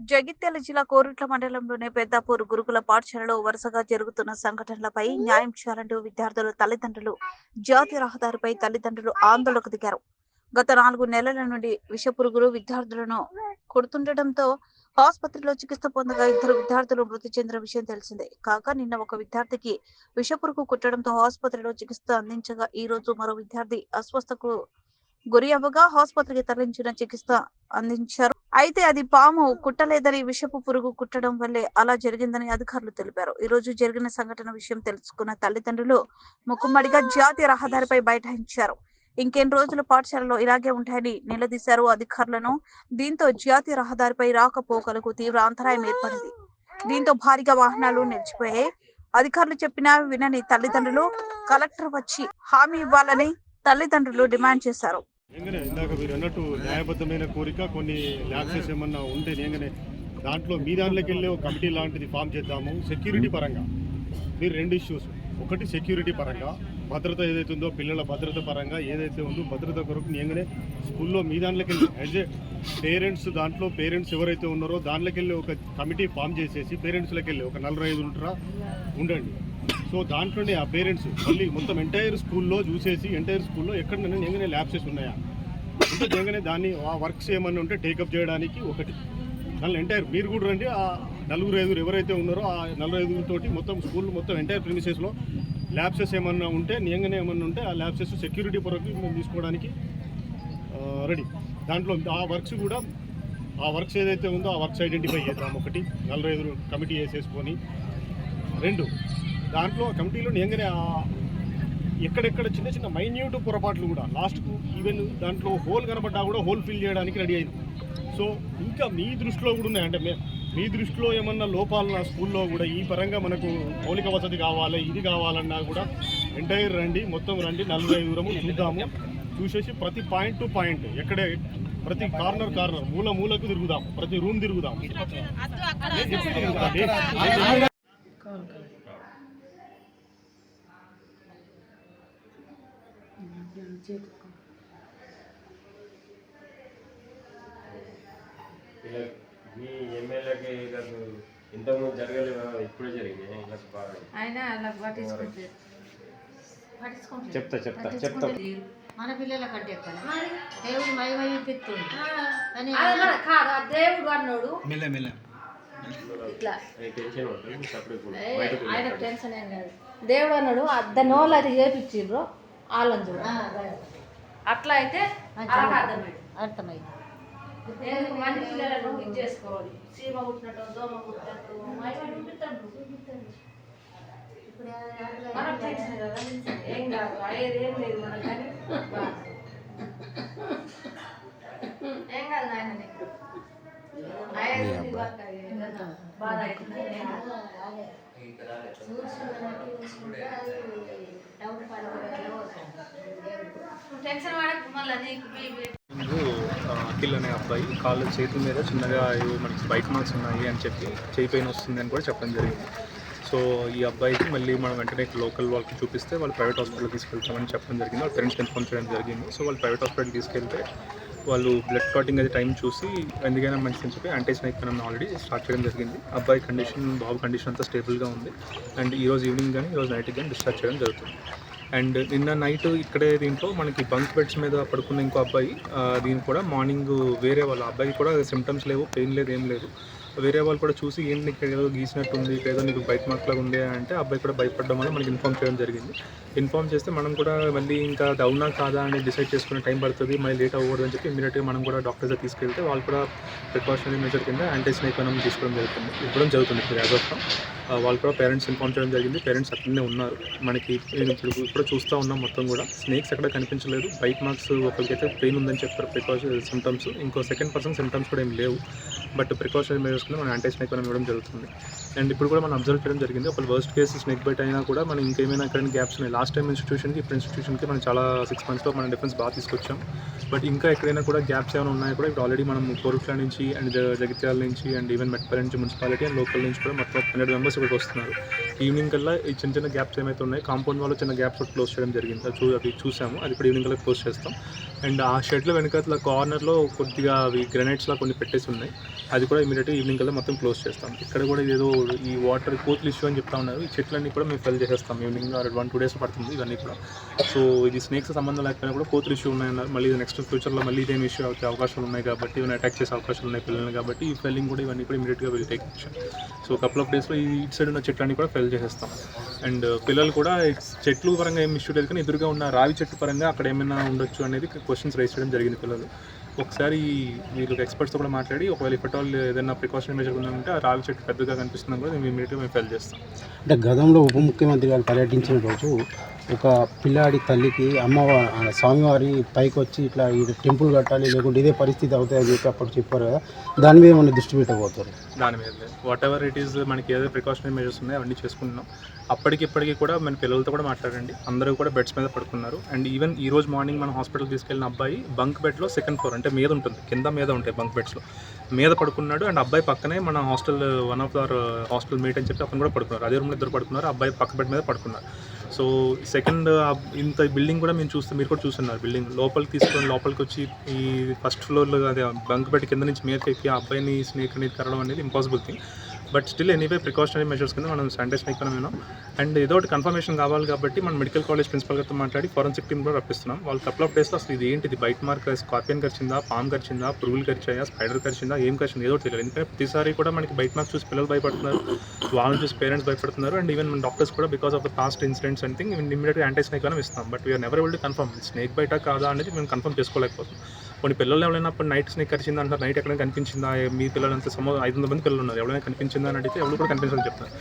జగిత్యాల జిల్లా కోరుట్ల మండలంలోని పెద్దాపూర్ గురుకుల పాఠశాలలో వరుసగా జరుగుతున్న సంఘటనలపై న్యాయం చేయాలంటూ విద్యార్థుల తల్లిదండ్రులు జాతీయ రహదారిపై తల్లిదండ్రులు ఆందోళనకు దిగారు. గత నాలుగు నెలల నుండి విషపురుగులు విద్యార్థులను కొడుతుండటంతో ఆసుపత్రిలో చికిత్స పొందగా ఇద్దరు విద్యార్థులు మృతి చెందిన విషయం తెలిసిందే. కాగా నిన్న ఒక విద్యార్థికి విషపురుగు కుట్టడంతో ఆసుపత్రిలో చికిత్స అందించగా ఈ రోజు మరో విద్యార్థి అస్వస్థకు గురి అవ్వగా ఆసుపత్రికి తరలించిన చికిత్స అందించారు. అయితే అది పాము కుట్టలేదని విషపు పురుగు కుట్టడం వల్లే అలా జరిగిందని అధికారులు తెలిపారు. ఈ రోజు జరిగిన సంఘటన విషయం తెలుసుకున్న తల్లిదండ్రులు ముక్కుమ్మడిగా జాతీయ రహదారిపై బైఠాయించారు. ఇంకెన్ని రోజులు పాఠశాలలో ఇలాగే ఉంటాయని నిలదీశారు అధికారులను. దీంతో జాతీయ రహదారిపై రాకపోకలకు తీవ్ర అంతరాయం ఏర్పడింది. దీంతో భారీగా వాహనాలు నిలిచిపోయాయి. అధికారులు చెప్పినా వినని తల్లిదండ్రులు కలెక్టర్ వచ్చి హామీ ఇవ్వాలని తల్లిదండ్రులు డిమాండ్ చేశారు. ఇందాక మీరు అన్నట్టు న్యాయబద్ధమైన కోరిక కొన్ని ల్యాబ్సెస్ ఏమన్నా ఉంటే నేనే దాంట్లో మీ దాంట్లోకి వెళ్ళే ఒక కమిటీ లాంటిది ఫామ్ చేద్దాము సెక్యూరిటీ పరంగా. మీరు రెండు ఇష్యూస్. ఒకటి సెక్యూరిటీ పరంగా భద్రత ఏదైతే ఉందో పిల్లల భద్రత పరంగా ఏదైతే ఉందో భద్రత కొరకు నేనే స్కూల్లో మీ దాంట్లోకి వెళ్ళి యాజ్ ఏ పేరెంట్స్ దాంట్లో పేరెంట్స్ ఎవరైతే ఉన్నారో దాంట్లోకి వెళ్ళి ఒక కమిటీ ఫామ్ చేసేసి పేరెంట్స్లోకి వెళ్ళి ఒక నలభై ఐదు ఉంటారా? ఉండండి. సో దాంట్లోనే ఆ పేరెంట్స్ మళ్ళీ మొత్తం ఎంటైర్ స్కూల్లో చూసేసి ఎంటైర్ స్కూల్లో ఎక్కడ ఎంగనే ల్యాబ్సెస్ ఉన్నాయా? ఉంటే జంగనే దాన్ని ఆ వర్క్స్ ఏమన్నా ఉంటే టేకప్ చేయడానికి ఒకటి. దానిలో ఎంటైర్ మీరు కూడా రండి ఆ నలుగురు ఐదుగురు ఎవరైతే ఉన్నారో ఆ నలుగురు ఐదుగురు మొత్తం స్కూల్ మొత్తం ఎంటైర్ ప్రిమిసెస్లో ల్యాబ్సెస్ ఏమన్నా ఉంటే నియంగానే ఏమన్నా ఉంటే ఆ ల్యాబ్సెస్ సెక్యూరిటీ పరంగా మేము తీసుకోవడానికి రెడీ దాంట్లో ఆ వర్క్స్ కూడా ఆ వర్క్స్ ఏదైతే ఉందో ఆ వర్క్స్ ఐడెంటిఫై చేద్దాం ఒకటి. నలభై ఐదు కమిటీ వేసేసుకొని. రెండు దాంట్లో కమిటీలో నియంగానే ఆ- ఎక్కడెక్కడ చిన్న చిన్న మైన్యూట్ పొరపాట్లు కూడా లాస్ట్కు ఈవెన్ దాంట్లో హోల్ కనబడ్డా కూడా హోల్ ఫిల్ చేయడానికి రెడీ అయింది. సో ఇంకా మీ దృష్టిలో కూడా ఉన్నాయి? అంటే మే- మీ దృష్టిలో ఏమన్నా లోపాలు నా స్కూల్లో కూడా ఈ పరంగా మనకు మౌలిక వసతి కావాలి ఇది కావాలన్నా కూడా ఎంటైర్ రండి మొత్తం రండి నలభై ఐదు దూరము చూద్దాము. చూసేసి ప్రతి పాయింట్ టు పాయింట్ ఎక్కడే ప్రతి కార్నర్ కార్నర్ మూల మూలకు తిరుగుదాం ప్రతి రూమ్ తిరుగుదాం ఇలా మీ ఎమ్మెల్యేకి ఇలా ఇంతకుముందు జరగలేదు ఇప్పుడే జరిగింది ఇలా బాగా ఆయన అలా చెప్తా చెప్తా చెప్తా. మన పిల్లల కంటే ఎక్కువ దేవుడు కానీ కాదు ఆ దేవుడు అన్నాడు. ఇట్లా. అది ఆయన టెన్షన్ ఏం కాదు దేవుడు అన్నాడు దాని వాళ్ళు అయితే చేపించిండ్రు. వాళ్ళని చూడ అట్లా అయితే అర్థమైంది. అర్థమైంది. నేను మంది పిల్లలను ఇది చేసుకోవాలి? సీమ పుట్టినట్టు దోమ టెన్షన్ కదా ఏం కాదు అయ్యేది ఏం లేదు కానీ. ఏం కాదు నాయన నీకు అయ్యేది బాధ ఏదన్నా బాధ అవుతుంది ముందు అఖిల్ అనే అబ్బాయి కాళ్ళ చేతుల మీద చిన్నగా మనకి బైక్ మార్క్స్ ఉన్నాయి అని చెప్పి చేయి పెయిన్ వస్తుంది అని కూడా చెప్పడం జరిగింది. సో ఈ అబ్బాయికి మళ్ళీ మనం వెంటనే లోకల్ వాళ్ళకి చూపిస్తే వాళ్ళు ప్రైవేట్ హాస్పిటల్ తీసుకెళ్తామని చెప్పడం జరిగింది. వాళ్ళ ఫ్రెండ్స్ ఇన్ఫార్మ్ చేయడం జరిగింది. సో వాళ్ళు ప్రైవేట్ హాస్పిటల్ తీసుకెళ్తే వాళ్ళు బ్లడ్ క్లాటింగ్ అది టైం చూసి ఎందుకైనా మంచిదని చెప్పి యాంటీస్నైక్ మనం ఆల్రెడీ స్టార్ట్ చేయడం జరిగింది. అబ్బాయి కండిషన్ బాబు కండిషన్ అంతా స్టేబుల్గా ఉంది. అండ్ ఈ రోజు ఈవినింగ్ కానీ ఈరోజు నైట్కి కానీ డిశ్చార్జ్ చేయడం జరుగుతుంది. అండ్ నిన్న నైట్ ఇక్కడే దీంట్లో మనకి బంక్ బెడ్స్ మీద పడుకున్న ఇంకో అబ్బాయి ఆ, దీని కూడా మార్నింగ్ వేరే వాళ్ళ అబ్బాయి కూడా సిమ్టమ్స్ లేవు పెయిన్ లేదు ఏం లేదు. వేరే వాళ్ళు కూడా చూసి ఏంటి నీకు ఏదో గీసినట్టు ఉంది ఇక్కడ ఏదో నీకు బైక్ మార్క్ లాగా ఉంది అంటే అబ్బాయి కూడా భయపడడం వల్ల మనకి ఇన్ఫామ్ చేయడం జరిగింది. ఇన్ఫామ్ చేస్తే మనం కూడా మళ్ళీ ఇంకా అది అవునా కాదా అని డిసైడ్ చేసుకునే టైం పడుతుంది మళ్ళీ లేట్ అవ్వకూడదు అని చెప్పి ఇమీడియట్గా మనం కూడా డాక్టర్స్ తీసుకెళ్తే వాళ్ళు కూడా ప్రికాషనరీ మెజర్ కింద యాంటీస్నైక్ మనం తీసుకోవడం జరుగుతుంది. ఇవ్వడం జరుగుతుంది. ఇప్పుడు యాజ్ ఆఫ్ వాళ్ళు కూడా పేరెంట్స్ ఇన్ఫామ్ చేయడం జరిగింది. పేరెంట్స్ అక్కడనే ఉన్నారు. మనకి నేను ఇప్పుడు ఇప్పుడు చూస్తూ ఉన్నాం మొత్తం కూడా. స్నేక్స్ ఎక్కడ కనిపించలేదు. బైక్ మార్క్స్ ఒకరికైతే పెయిన్ ఉందని చెప్పారు ప్రికాషన్ సిమ్టమ్స్ ఇంకో సెకండ్ పర్సన్ సిమ్టమ్స్ కూడా ఏం లేవు. బట్ ప్రికాషన్ మెజర్స్ కింద మనం యాంటీ స్నేక్ అనేది ఇవ్వడం జరుగుతుంది. అండ్ ఇప్పుడు కూడా మనం అబ్జర్వ్ చేయడం జరిగింది. ఒక వర్స్ట్ కేసు స్నేక్ బైట్ అయినా కూడా మనం ఇంకేమైనా కరెంట్ గ్యాప్స్ ఉన్నాయి. లాస్ట్ టైం ఇన్స్టిట్యూషన్కి ఇప్పుడు ఇన్స్టిట్యూషన్కి మనం చాలా సిక్స్ మంత్స్లో మనం డిఫరెన్స్ బాగా తీసుకొచ్చాం. బట్ ఇంకా ఎక్కడైనా కూడా గ్యాప్స్ ఏమైనా ఉన్నాయో కూడా ఇప్పుడు ఆల్రెడీ మనం కోరుట్ల నుంచి అండ్ జగిత్యాల నుంచి అండ్ ఈవెన్ మెట్పల్లి నుంచి మున్సిపాలిటీ అండ్ లోకల్ నుంచి కూడా మొత్తం హండ్రెడ్ మెంబర్స్ ఇక్కడికి వస్తున్నారు. ఈవినింగ్ కల్లా ఈ చిన్న చిన్న గ్యాప్స్ ఏమైతే ఉన్నాయో కాంపౌండ్ వాళ్ళు చిన్న గ్యాప్స్ క్లోజ్ చేయడం జరిగింది. అది చూ అది చూసాము. అది ఇప్పుడు ఈవినింగ్ కల్లా క్లోజ్ చేస్తాం. అండ్ ఆ షెడ్లో వెనకాతల కార్నర్లో కొద్దిగా అవి గ్రెనైట్స్లా కొన్ని పెట్టేసి ఉన్నాయి అది కూడా ఇమీడియట్గా ఈవినింగ్ కల్లా మొత్తం క్లోజ్ చేస్తాం. ఇక్కడ కూడా ఏదో ఈ వాటర్ కోతులు ఇష్యూ అని చెప్తా ఉన్నారు. ఈ చెట్లన్నీ కూడా మేము ఫెల్ చేసేస్తాం. ఈవినింగ్ వన్ టూ డేస్ పడుతుంది ఇవన్నీ కూడా. సో ఇది స్నేక్స్ సంబంధం లేకపోయినా కూడా కోతులు ఇష్యూ ఉన్నాయన్నారు మళ్ళీ నెక్స్ట్ ఫ్యూచర్లో మళ్ళీ ఇదేం ఇష్యూ అవుతే అవకాశాలు ఉన్నాయి కాబట్టి ఇవన్నీ అటాక్ చేసే అవకాశాలు ఉన్నాయి పిల్లల్ని కాబట్టి ఈ ఫెల్లింగ్ కూడా ఇవన్నీ కూడా ఇమీడియట్గా వెళ్ళి take action so couple of డేస్లో ఈ ఇటు సైడ్ ఉన్న చెట్లన్నీ కూడా ఫెల్ చేసేస్తాం. అండ్ పిల్లలు కూడా చెట్లు పరంగా ఏం ఇష్యూ లేదు కానీ ఎదురుగా ఉన్న రావి చెట్టు పరంగా అక్కడ ఏమైనా ఉండొచ్చు అనేది క్వశ్చన్స్ రైజ్ చేయడం జరిగింది పిల్లలు. ఒకసారి వీళ్ళకి ఎక్స్పర్ట్స్తో కూడా మాట్లాడి ఒకవేళ ఇప్పటి ఏదైనా ప్రికాషన్ మెజర్ ఉందంటే ఆ రావి చెట్టు పెద్దగా కనిపిస్తుందని కూడా మేము ఇమీడియట్గా మేము ఫెల్ చేస్తాం. అంటే గతంలో ఉప ముఖ్యమంత్రి గారు పర్యటించిన రోజు ఒక పిల్లాడి తల్లికి అమ్మవారి స్వామివారి పైకి వచ్చి ఇట్లా ఇది టెంపుల్ కట్టాలి లేకుంటే ఇదే పరిస్థితి అవుతాయి అని చెప్పి అప్పుడు చెప్పారు కదా. దాని మీద మనం దృష్టి పెట్టబోతారు? దాని మీద వాట్ ఎవర్ ఇట్ ఈస్ మనకి ఏదో ప్రికాషనరీ మెజర్స్ ఉన్నాయో అవన్నీ చేసుకుంటున్నాం. అప్పటికి ఇప్పటికి కూడా మన పిల్లలతో కూడా మాట్లాడండి. అందరూ కూడా బెడ్స్ మీద పడుకున్నారు. అండ్ ఈవెన్ ఈ రోజు మార్నింగ్ మనం హాస్పిటల్ తీసుకెళ్ళిన అబ్బాయి బంక్ బెడ్లో సెకండ్ ఫ్లోర్ అంటే మీద ఉంటుంది. కింద మీద ఉంటాయి బంక్ బెడ్స్లో మీద పడుకున్నాడు అండ్ అబ్బాయి పక్కనే మన hostel one of our hostel mate అని చెప్పి అతను కూడా పడుకున్నారు. అదే రూమ్లో ఇద్దరు పడుకున్నారు. అబ్బాయి పక్క బెడ్ మీద పడుకున్నారు. సో సెకండ్ ఇంత బిల్డింగ్ కూడా మేము చూస్తే మీరు కూడా చూస్తున్నారు బిల్డింగ్. లోపలికి తీసుకొని లోపలికి వచ్చి ఈ ఫస్ట్ ఫ్లోర్లో అదే బంక్ బెడ్ కింద నుంచి మీదకి ఎక్కి ఆ అబ్బాయిని స్నేక్ అనేది అనేది impossible thing. But still anyway precautionary measures కింద మనం శానిటైజ్ అయిపోయినా అండ్ ఏదో ఒకటి కన్ఫర్మేషన్ కావాలి కాబట్టి మనం మెడికల్ కాలేజ్ ప్రిన్సిపల్ గారితో మాట్లాడి ఫోరెన్సిక్ టీమ్ కూడా రప్పిస్తున్నాం. వాళ్ళు కపుల్ ఆఫ్ డేస్లో అసలు ఇది ఏంటిది? బైట్ మార్క్ స్కార్పియన్ కరిచిందా? పామ్ కరిచిందా? పురుగులు కరిచాయా? స్పైడర్ కరిచిందా? ఏం కరిచింది? ఏదో తెలియదు. ఎందుకంటే ప్రతిసారి కూడా మనకి బైట్ మార్క్స్ చూసి పిల్లలు భయపడుతున్నారు. వాళ్ళని చూసి పేరెంట్స్ భయపడుతున్నారు. అండ్ ఈవెన్ మన డాక్టర్స్ కూడా because of the past incidents and thing ఇమీడియట్గా యాంటీ స్నేక్ అని ఇస్తాం but we are never able to confirm snake బయట కాదా అనేది మేము కన్ఫర్మ్ చేసుకోలేకపోతున్నాం. కొన్ని పిల్లలు ఎవరైనా అప్పుడు నైట్ స్నేక్ కరిచిందా అంటారు నైట్ ఎక్కడైనా కనిపించిందా? మీ పిల్లలు అంతా సమో ఐదు వందల మంది పిల్లలు ఉన్నారు. ఎవరైనా కనిపించిందా అని అడిగితే ఎవరు కూడా కనిపించదని చెప్తారు.